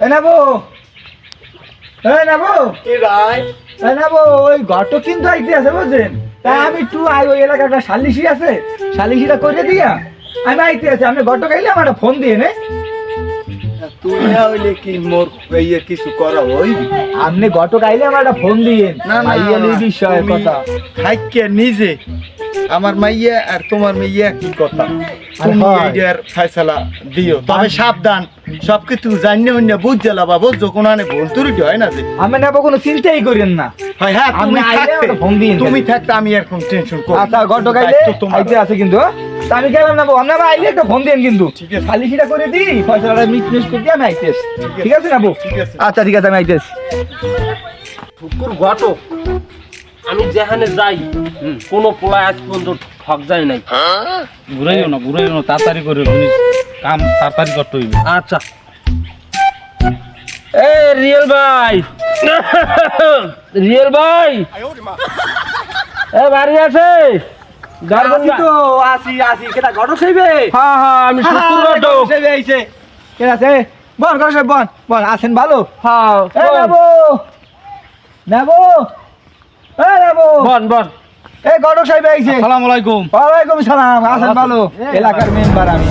এ নেব। এ নেব। কি ভাই? এ নাবো ওই ঘরটা কিন্তু আইতে আছে বুঝছেন? তাই আমি একটু আই ওই এলাকাটা সালিশি আছে। সালিশিটা করে দিয়া আমি আইতে আছে। আপনি ঘরটা খাইলে আমার ফোন দিয়ে নে। তুমি না হইলে কি মোর ইয়ে কিছু করা ওই আপনি ঘরটা খাইলে আমার একটা ফোন দিয়ে না, না, মাইয়ালি বিষয় কথা। থাইকে নিজে আমার মাইয়া আর তোমার মাইয়া কি কথা? তুমি এইটার ফয়সালা দিও। তবে সাবধান সব কিছু জানিয়ে হইনা বুঝতে লাবা বুঝছ কোনো আনে ভুল ত্রুটি হয় না যে। আমি নেব কোনো চিন্তাই করেন না। হয় হ্যাঁ তুমি থাকতে তুমি আমি এখন টেনশন করি আচ্ছা তোমার। আছে কিন্তু হ্যাঁ? আমি গেলাম নেব আপনি আমার আইলে একটা ফোন দিন কিন্তু। ঠিক আছে। করে দিই ফয়সালাটা মিট মিস করে দিয়ে আমি আইতে আসি। ঠিক আছে নেব ঠিক আচ্ছা ঠিক আছে আমি আইতে আসি। শুকুর ঘটক আমি যেখানে যাই কোনো পোলা আজ পর্যন্ত ঠক যায় নাই। ঘুরাইও না ঘুরাইও না তাড়াতাড়ি করে জিনিস কাম তাড়াতাড়ি করতে হইবে। আচ্ছা। এ রিয়েল ভাই। রিয়েল ভাই। এ বাড়ি আছে? যাবেন আসি না? তো আসি আসি কেটা ঘটক খাইবে হ্যাঁ হ্যাঁ আমি শুকুর ঘটক সাহেব বল বল আছেন ভালো? হ্যাঁ এ নেব নেব। এ নেব। বন বন ঘটক সাহেব আইছে। আসসালামু আলাইকুম। ওয়ালাইকুম সালাম। আছেন ভালো এলাকার মেম্বার আমি।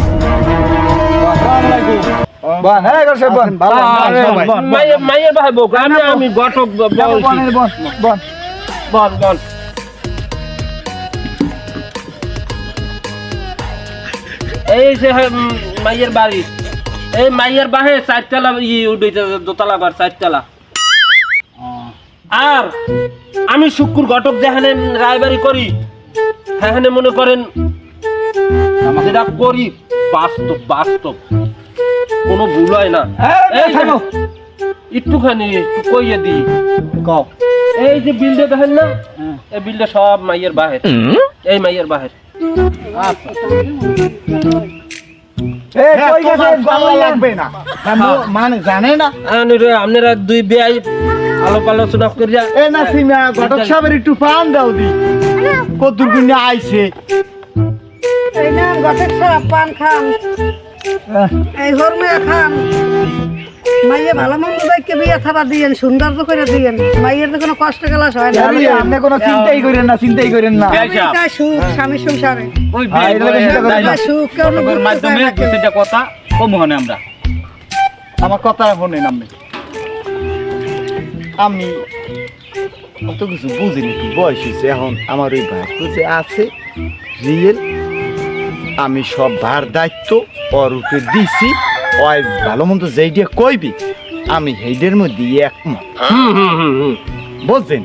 বল। হ্যাঁ ঘটক সাহেব বল। ভালো, মাইয়ের ভাই বোক আমি আমি ঘটক ব- বল, বলছি। বল, এই যে মাইয়ের বাড়ি। এই মাইয়ের বাহে চারতলা ই উঠেছে দোতলা ঘর চারতলা। আর আমি শুক্র ঘটক যেখানে রায়বাড়ি করি সেখানে মনে করেন যেটা করি বাস্তব বাস্তব। কোনো ভুল হয় না। এই, একটুখানি একটু কইয়ে দিই। কও। এই যে বিলটা দেখেন না? এই বিলটা সব মাইয়ের বাহের। এই মাইয়ের বাহের। এ, হ্যাঁ, হ্যাঁ, মানে জানে না। আপনারা আপনারা দুই বেআই আলোপ আলোচনা করিয়া এ না সিমা ঘটক সাহেবের একটু পান দাও দি। কদ্দুর গুনে আইছে। এই না গছের সব পান খান। এই হরমে খান। মাইয়ে ভালো মন্দ দেখে বিয়ে থাবা দিয়েন সুন্দর তো করে দিয়েন। মাইয়ের তো কোনো কষ্ট গেলাস হয় না। আরে, আপনি কোনো চিন্তাই করেন না চিন্তাই করেন না। এটা সুখ স্বামী সংসারে। ওই হ্যাঁ, সুখ কেউ মাধ্যমে। সেটা কথা কম আমরা। আমার কথা শোনেন আমি আমি অত কিছু বুঝিনি কি বয়স হয়েছে এখন। আমার ওই ভাই যে আছে রিয়েল। আমি সব ভার দায়িত্ব ওর উপরে দিছি। ওই ভালো মন্দ যেইটা কইবি আমি হেইডের মধ্যে একমত। বুঝছেন?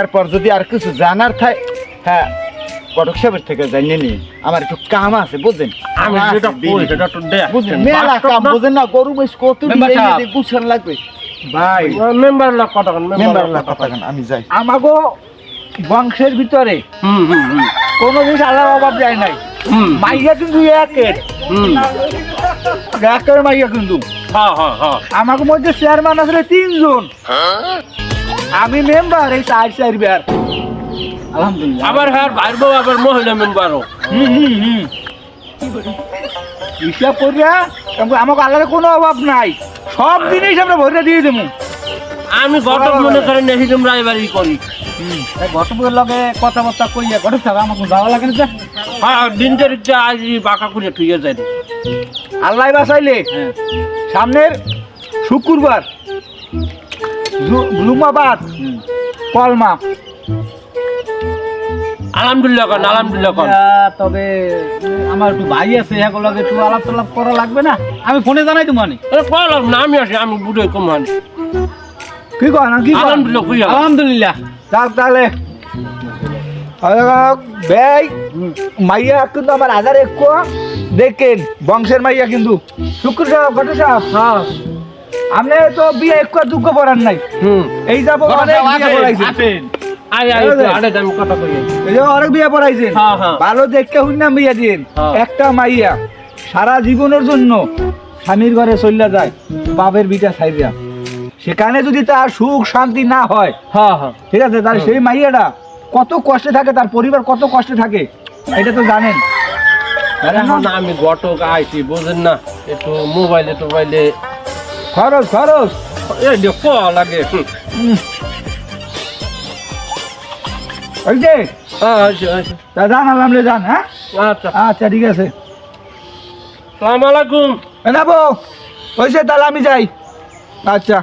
এরপর যদি আর কিছু জানার থাকে হ্যাঁ কটক সাহেবের থেকে জানিয়ে নিয়ে আমার একটু কাম আছে বুঝছেন? আমি কাম যেটা আছে, কই সেটা তো দেখ। বুঝলেন মেলা কাম বুঝেন না? গরু বেশ কত গুছান লাগবে। ভাই মেম্বার কথা মেম্বার কথা আমি যাই। আমাগো বংশের ভিতরে কোনো জিনিস আলাদা অভাব যায় নাই। মাইয়া কিন্তু একের। একের মাইয়া কিন্তু। হ্যাঁ হ্যাঁ হ্যাঁ। আমাকে মধ্যে চেয়ারম্যান আসলে তিনজন। আমি মেম্বার এই চার চার বার। আলহামদুলিল্লাহ। আবার হ্যাঁ ভাইর বউ আবার মহিলা মেম্বারও হুম হুম হুম। হিসাব করিয়া আমাকে- আলাদা কোনো অভাব নাই। সব জিনিস আমরা ভরে দিয়ে দেবো। আমি ঘটক মনে করেন হিজম রায়বাড়ি করি। ঘটকের লগে কথাবার্তা কইয়া ঘটক থাকা আমাকে যাওয়া লাগে না হ্যাঁ দিন তারিখটা আজ বাঁকা করে থুয়ে যায় আল্লাহ বাসাইলে সামনের শুক্রবার জুমাবাদ কলমা। আলহামদুলিল্লাহ কান আলহামদুলিল্লাহ কান। তবে আমার একটু ভাই আছে একটু আলাপ টালাপ করা লাগবে না? আমি ফোনে জানাই তো মানে এ কলাম না আমি আসি আমি বুড়ো কম হানি কি কয় না কি আলহামদুলিল্লাহ যাক তাহলে। ভাই মাইয়া কিন্তু আমার হাজার এক দেখেন বংশের মাইয়া কিন্তু। শুক্র সাহেব ঘট সাহেব হ্যাঁ। আপনি তো বিয়ে এক দুঃখ পড়ার নাই। হুম। এই যাব অনেক বিয়ে পড়াইছেন। হ্যাঁ, হ্যাঁ। ভালো দেখতে হুন্নাম বিয়ে দিন হ্যাঁ। একটা মাইয়া সারা জীবনের জন্য স্বামীর ঘরে চলে যায় বাপের বিটা ছাইরা সেখানে যদি তার সুখ শান্তি না হয় হ্যাঁ হ্যাঁ। ঠিক আছে? তাহলে সেই মাইয়াটা কত কষ্টে থাকে তার পরিবার কত কষ্টে থাকে এটা তো জানেন। আমি ঘটক আইছি বুঝেন না? একটু মোবাইলে টোবাইলে খরচ খরচ লাগে? ওই যে? তা জানালাম রে জান হ্যাঁ? আচ্ছা। আচ্ছা ঠিক আছে। সালাম আলাইকুম। তাহলে আমি যাই। আচ্ছা।